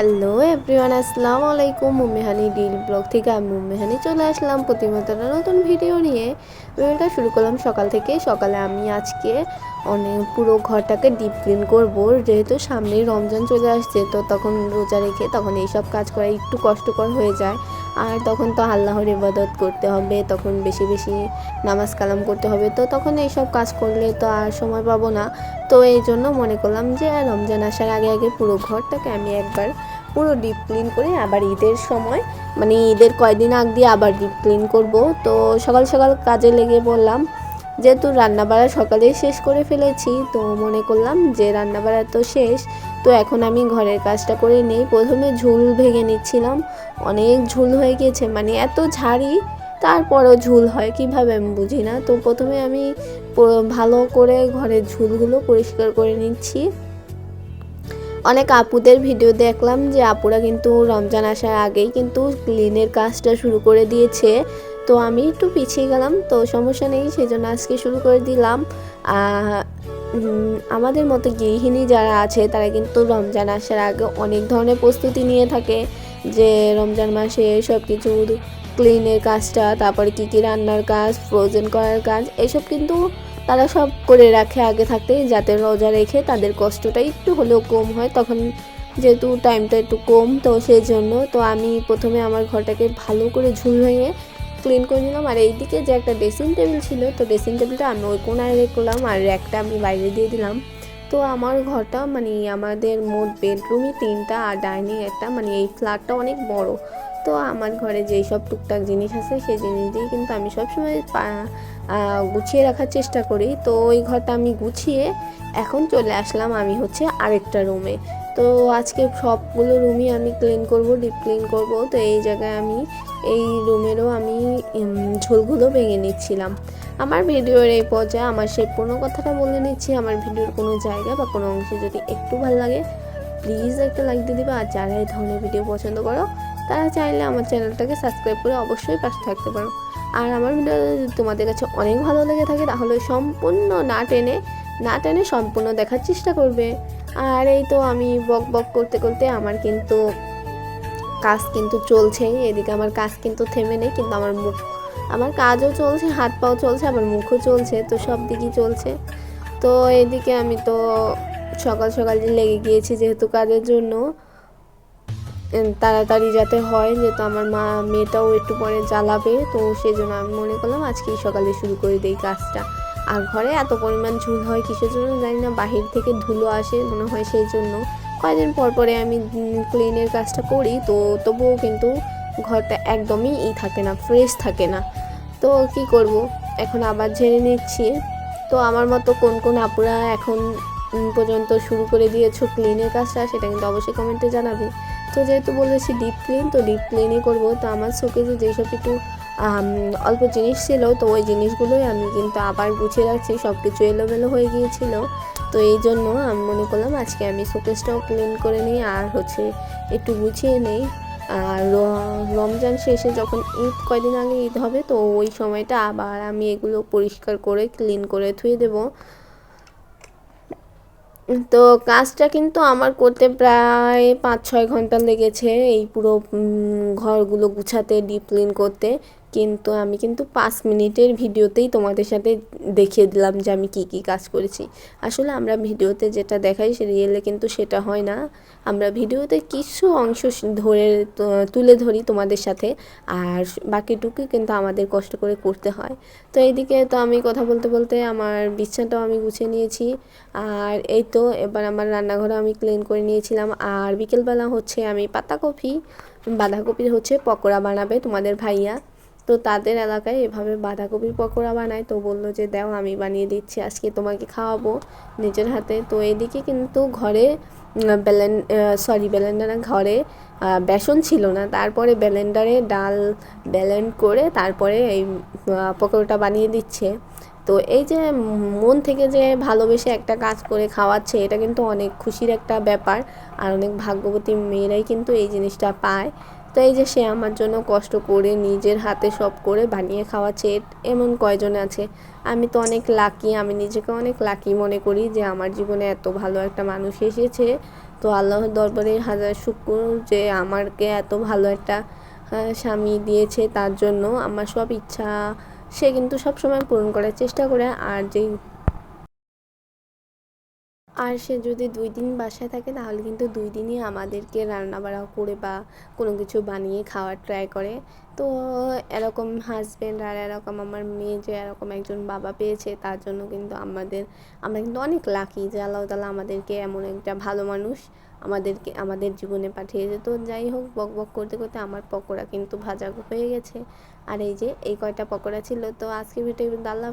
Hello everyone, আসসালামু আলাইকুম। মুমিহানি deal blog থেকে আমি মুমিহানি চলে আসলাম প্রতিমতটা নতুন ভিডিও নিয়ে। ভিডিওটা শুরু করলাম সকাল থেকে। সকালে আমি আজকে অনেক পুরো ঘরটাকে ডিপ ক্লিন করব। যেহেতু সামনেই রমজান চলে আসছে, তো তখন রোজা রেখে তখন এইসব কাজ করা একটু কষ্টকর হয়ে যায়। আর তখন তো আল্লাহর ইবাদত করতে হবে, তখন বেশি বেশি নামাজ কালাম করতে হবে। তো তখন এইসব কাজ করলে তো আর সময় পাবো না। তো এই জন্য মনে করলাম যে রমজান আসার আগে আগে পুরো ঘরটাকে আমি একবার পুরো ডিপ ক্লিন করে আবার ঈদের সময় মানে ঈদের কয়দিন আগ দিয়ে আবার ডিপ ক্লিন করব। তো সকাল সকাল কাজে লেগে বললাম যেহেতু রান্নাবাড়া সকালেই শেষ করে ফেলেছি, তো মনে করলাম যে রান্নাবাড়া তো শেষ তো এখন আমি ঘরের কাজটা করে নেই। প্রথমে ঝুল ভেঙে নিচ্ছিলাম। অনেক ঝুল হয়ে গিয়েছে মানে এত ঝাড়ি, তারপরও ঝুল হয়, কীভাবে আমি বুঝি না। তো প্রথমে আমি ভালো করে ঘরের ঝুলগুলো পরিষ্কার করে নিচ্ছি। অনেক আপুদের ভিডিও দেখলাম যে, আপুরা কিন্তু রমজান আসার আগেই কিন্তু ক্লিনের কাজটা শুরু করে দিয়েছে। তো আমি একটু পিছিয়ে গেলাম, তো সমস্যা নেই সেই জন্য আজকে শুরু করে দিলাম। আমাদের মতো গৃহিণী যারা আছে, তারা কিন্তু রমজান আসার আগে অনেক ধরনের প্রস্তুতি নিয়ে থাকে, যে রমজান মাসে সব কিছু ক্লিনের কাজটা, তারপরে কী কী রান্নার কাজ ফ্রোজেন করার কাজ, এসব কিন্তু তারা সব করে রাখে আগে থাকতে যাতে রোজা রেখে তাদের কষ্টটা একটু হলেও কম হয়। তখন যেহেতু টাইমটা একটু কম, তো সেই জন্য তো আমি প্রথমে আমার ঘরটাকে ভালো করে ঝুল ভেঙে ক্লিন করে নিলাম। আর এইদিকে যে একটা ড্রেসিং টেবিল ছিল, তো ড্রেসিং টেবিলটা আমি ওই কোনায় রেখলাম আর র্যাকটা আমি বাইরে দিয়ে দিলাম। তো আমার ঘরটা মানে আমাদের মোট বেডরুমই তিনটা আর ডাইনিং একটা মানে এই ফ্ল্যাটটা অনেক বড়। তো আমার ঘরে যেই সব টুকটাক জিনিস আছে, সেই জিনিস দিয়ে কিন্তু আমি সবসময় গুছিয়ে রাখার চেষ্টা করি। তো ওই ঘরটা আমি গুছিয়ে এখন চলে আসলাম আমি হচ্ছে আরেকটা রুমে তো আজকে সবগুলো রুমই আমি ক্লিন করব ডিপ ক্লিন করব। তো এই জায়গায় আমি এই রুমেরও আমি ঝোলগুলো ভেঙে নিচ্ছিলাম। আমার ভিডিওর এই পর্যায়ে আমার সেই পুরনো কথাটা বলে নিচ্ছি, আমার ভিডিওর কোনো জায়গা বা কোনো অংশে যদি একটু ভালো লাগে প্লিজ একটা লাইক দিয়ে দিবে। আর যারা এই ধরনের ভিডিও পছন্দ করো, তারা চাইলে আমার চ্যানেলটাকে সাবস্ক্রাইব করে অবশ্যই পাশে থাকতে পারো। আর আমার ভিডিও যদি তোমাদের কাছে অনেক ভালো লেগে থাকে, তাহলে সম্পূর্ণ না টেনে না টেনে সম্পূর্ণ দেখার চেষ্টা করবে। আর এই তো আমি বক বক করতে করতে আমার কিন্তু কাজ কিন্তু চলছেই, এদিকে আমার কাজ কিন্তু থেমে নেই, কিন্তু আমার মুখ, আমার কাজও চলছে, হাত পাও চলছে, আমার মুখও চলছে, তো সব দিকই চলছে। তো এদিকে আমি তো সকাল সকাল লেগে গিয়েছি যেহেতু কাজের জন্য তাড়াতাড়ি যাতে হয়, যেহেতু আমার মা, মেয়েটাও একটু পরে জ্বালাবে, তো সেই জন্য আমি মনে করলাম আজকেই সকালে শুরু করে দিই কাজটা। আর ঘরে এত পরিমাণ ঝুল হয় কিসের জন্য জানি না, বাহির থেকে ধুলো আসে মনে হয় সেই জন্য। কয়েকদিন পর পরে আমি ক্লিনের কাজটা করি, তো তবুও কিন্তু ঘরটা একদমই ই থাকে না ফ্রেশ থাকে না। তো কি করব? এখন আবার ঝেড়ে নিচ্ছি। তো আমার মতো কোন কোন আপুরা এখন পর্যন্ত শুরু করে দিয়েছ ক্লিনের কাজটা, সেটা কিন্তু অবশ্যই কমেন্টে জানাবে। তো যেহেতু বলেছি ডিপ ক্লিন তো ডিপ ক্লিনই করব। তো আমার চোখে শোকেজে যেসব একটু অল্প জিনিস ছিল, তো ওই জিনিসগুলোই আমি কিন্তু আবার গুছিয়ে রাখছি সব কিছু এলোমেলো হয়ে গিয়েছিল। তো এই জন্য আমি মনে করলাম আজকে আমি শোকেসটাও ক্লিন করে নিই, আর হচ্ছে একটু গুছিয়ে নেই। আর রমজান শেষে যখন ঈদ, কয়দিন আগে ঈদ হবে, তো ওই সময়টা আবার আমি এগুলো পরিষ্কার করে, ক্লিন করে ধুয়ে দেবো। তো কাজটা কিন্তু আমার করতে প্রায় পাঁচ ছয় ঘণ্টা লেগেছে, এই পুরো ঘরগুলো গুছাতে, ডিপ ক্লিন করতে। কিন্তু আমি কিন্তু পাঁচ মিনিটের ভিডিওতেই তোমাদের সাথে দেখিয়ে দিলাম যে আমি কি কি কাজ করেছি। আসলে আমরা ভিডিওতে যেটা দেখাই সে রিয়েলে কিন্তু সেটা হয় না। আমরা ভিডিওতে কিছু অংশ ধরে তুলে ধরি তোমাদের সাথে আর বাকিটুকু কিন্তু আমাদের কষ্ট করে করতে হয়। তো এইদিকে তো আমি কথা বলতে বলতে আমার বিছানাটাও আমি গুছিয়ে নিয়েছি আর এই তো এবার আমার রান্নাঘরে আমি ক্লিন করে নিয়েছিলাম আর বিকেলবেলা হচ্ছে আমি পাতাকপি বাঁধাকপির হচ্ছে পকোড়া বানাবে তোমাদের ভাইয়া। তো তাদের এলাকায় এভাবে বাঁধাকপির পকোড়া বানায়। তো বলল যে, দাও, আমি বানিয়ে দিচ্ছি, আজকে তোমাকে খাওয়াবো নিজের হাতে। তো এদিকে কিন্তু ঘরে বেলেন সরি বেলেন্ডারে ঘরে বেসন ছিল না। তারপরে ব্লেন্ডারে ডাল ব্লেন্ড করে তারপরে এই পকোড়াটা বানিয়ে দিচ্ছে। তো এই যে মন থেকে যে ভালোবেসে একটা কাজ করে খাওয়াচ্ছে, এটা কিন্তু অনেক খুশির একটা ব্যাপার। আর অনেক ভাগ্যবতী মেয়েরাই কিন্তু এই জিনিসটা পায়। এই যে সে আমার জন্য কষ্ট করে নিজের হাতে সব করে বানিয়ে খাওয়াচ্ছে এমন কয়জন আছে? আমি তো অনেক লাকি আমি নিজেকে অনেক লাকি মনে করি যে আমার জীবনে এত ভালো একটা মানুষ এসেছে। তো আল্লাহর দরবারে হাজার শুক্র যে আমাকে এত ভালো একটা স্বামী দিয়েছে তার জন্য। আমার সব ইচ্ছা, সে কিন্তু সব সময় পূরণ করার চেষ্টা করে। আর যেই আর সে যদি দুই দিন বাসায় থাকে, তাহলে কিন্তু দুই দিনই আমাদেরকে রান্না বাড়া করে বা কোনো কিছু বানিয়ে খাওয়ার ট্রাই করে। তো এরকম হাজব্যান্ড আর এরকম আমার মেয়ে যে এরকম একজন বাবা পেয়েছে, তার জন্য কিন্তু আমাদের, আমরা কিন্তু অনেক লাকি যে আল্লাহ তালা আমাদেরকে এমন একটা ভালো মানুষ আমাদেরকে, আমাদের জীবনে পাঠিয়েছে। তো যাই হোক, বক বক করতে করতে আমার পকোড়া কিন্তু ভাজা হয়ে গেছে। আর এই যে, এই কয়টা পকোড়া ছিল, তো আজকে ভিডিও আল্লাহ।